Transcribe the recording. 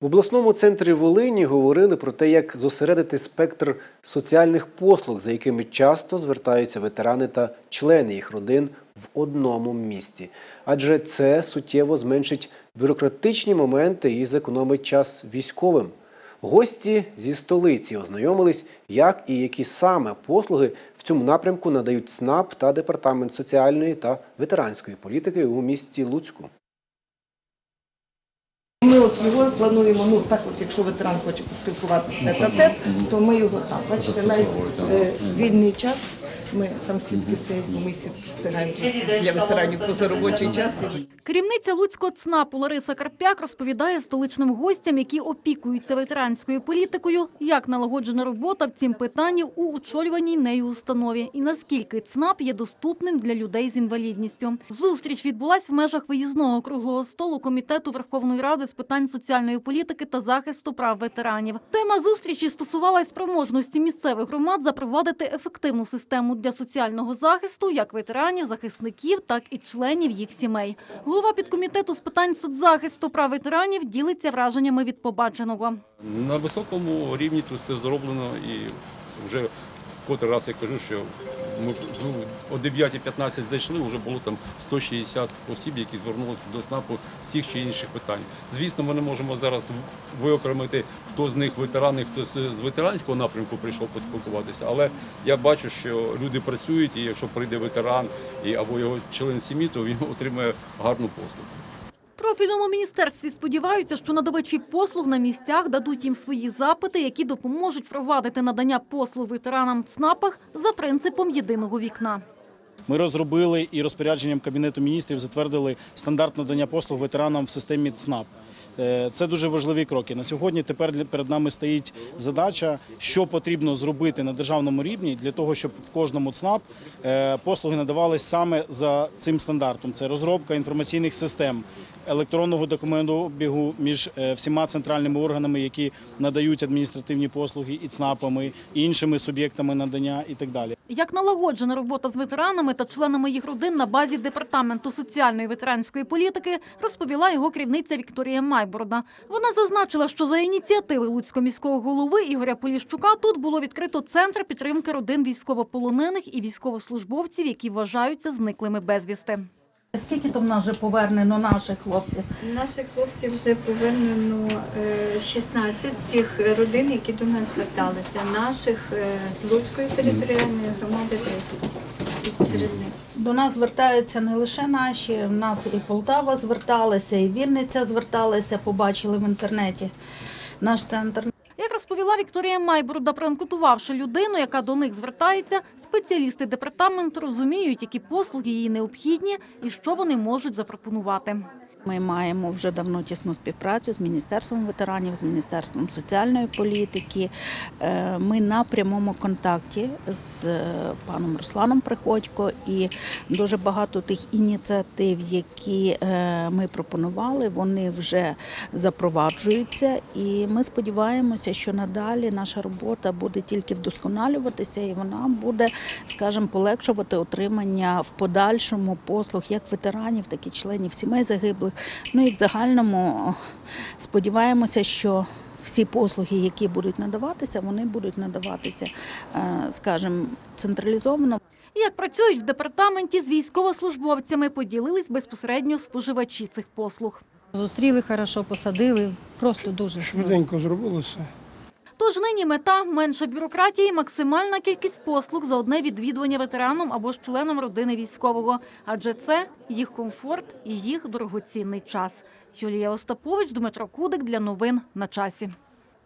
В обласному центрі Волині говорили про те, як зосередити спектр соціальних послуг, за якими часто звертаються ветерани та члени їх родин в одному місті. Адже це суттєво зменшить бюрократичні моменти і зекономить час військовим. Гості зі столиці ознайомились, як і які саме послуги в цьому напрямку надають СНАП та департамент соціальної та ветеранської політики у місті Луцьку. Ми от його плануємо, ну так от, якщо ветеран хоче поспілкуватися тет а тет, то ми його там. Бачите, навіть е, вільний час. Ми там сітки стоять, бо ми сітки просто для ветеранів поза робочий час. Керівниця Луцького ЦНАПу Лариса Карпяк розповідає столичним гостям, які опікуються ветеранською політикою, як налагоджена робота в цім питанні у очолюваній нею установі і наскільки ЦНАП є доступним для людей з інвалідністю. Зустріч відбулась в межах виїзного круглого столу Комітету Верховної Ради з питань соціальної політики та захисту прав ветеранів. Тема зустрічі стосувалась спроможності місцевих громад запровадити ефективну систему для соціального захисту як ветеранів, захисників, так і членів їх сімей. Голова підкомітету з питань соцзахисту прав ветеранів ділиться враженнями від побаченого. На високому рівні тут все зроблено і вже котрий раз я кажу, що ми ну, о 9.15 зайшли, вже було там 160 осіб, які звернулися до СНАПу з тих чи інших питань. Звісно, ми не можемо зараз виокремити, хто з них ветерани, хто з ветеранського напрямку прийшов поспілкуватися, але я бачу, що люди працюють, і якщо прийде ветеран або його член сім'ї, то він отримає гарну послугу. Профільному міністерстві сподіваються, що надавачі послуг на місцях дадуть їм свої запити, які допоможуть впровадити надання послуг ветеранам в ЦНАПах за принципом єдиного вікна. Ми розробили і розпорядженням Кабінету міністрів затвердили стандарт надання послуг ветеранам в системі ЦНАП. Е, Це дуже важливі кроки. На сьогодні тепер перед нами стоїть задача, що потрібно зробити на державному рівні для того, щоб в кожному ЦНАП е, послуги надавались саме за цим стандартом. Це розробка інформаційних систем, електронного документообігу між е, всіма центральними органами, які надають адміністративні послуги, і ЦНАПами, і іншими суб'єктами надання, і так далі. Як налагоджена робота з ветеранами та членами їх родин на базі департаменту соціальної ветеранської політики, розповіла його керівниця Вікторія Майборода. Вона зазначила, що за ініціативи Луцького міського голови Ігоря Поліщука тут було відкрито центр підтримки родин військовополонених і військовослужбовців, які вважаються зниклими безвісти. Скільки в нас вже повернено наших хлопців? Наших хлопців вже повернено е, 16 цих родин, які до нас зверталися. Наших е, з Луцької територіальної громади 10 До нас звертаються не лише наші, в нас і Полтава зверталася, і Вінниця зверталася, побачили в інтернеті наш центр. Як розповіла Вікторія Майбруда, проанкетувавши людину, яка до них звертається, спеціалісти департаменту розуміють, які послуги їй необхідні і що вони можуть запропонувати. Ми маємо вже давно тісну співпрацю з Міністерством ветеранів, з Міністерством соціальної політики. Е, Ми на прямому контакті з е, паном Русланом Приходько і дуже багато тих ініціатив, які е, ми пропонували, вони вже запроваджуються. І ми сподіваємося, що надалі наша робота буде тільки вдосконалюватися, і вона буде, скажімо, полегшувати отримання в подальшому послуг як ветеранів, так і членів сімей загиблих. Ну і в загальному сподіваємося, що всі послуги, які будуть надаватися, вони будуть надаватися, е, скажімо, централізовано. І Як працюють в департаменті з військовослужбовцями, поділились безпосередньо споживачі цих послуг. Зустріли хорошо, посадили. Просто дуже Швиденько зробили все. Тож нині мета менше бюрократії, максимальна кількість послуг за одне відвідування ветераном або ж членом родини військового, адже це їх комфорт і їх дорогоцінний час. Юлія Остапович, Дмитро Кудик для новин на часі.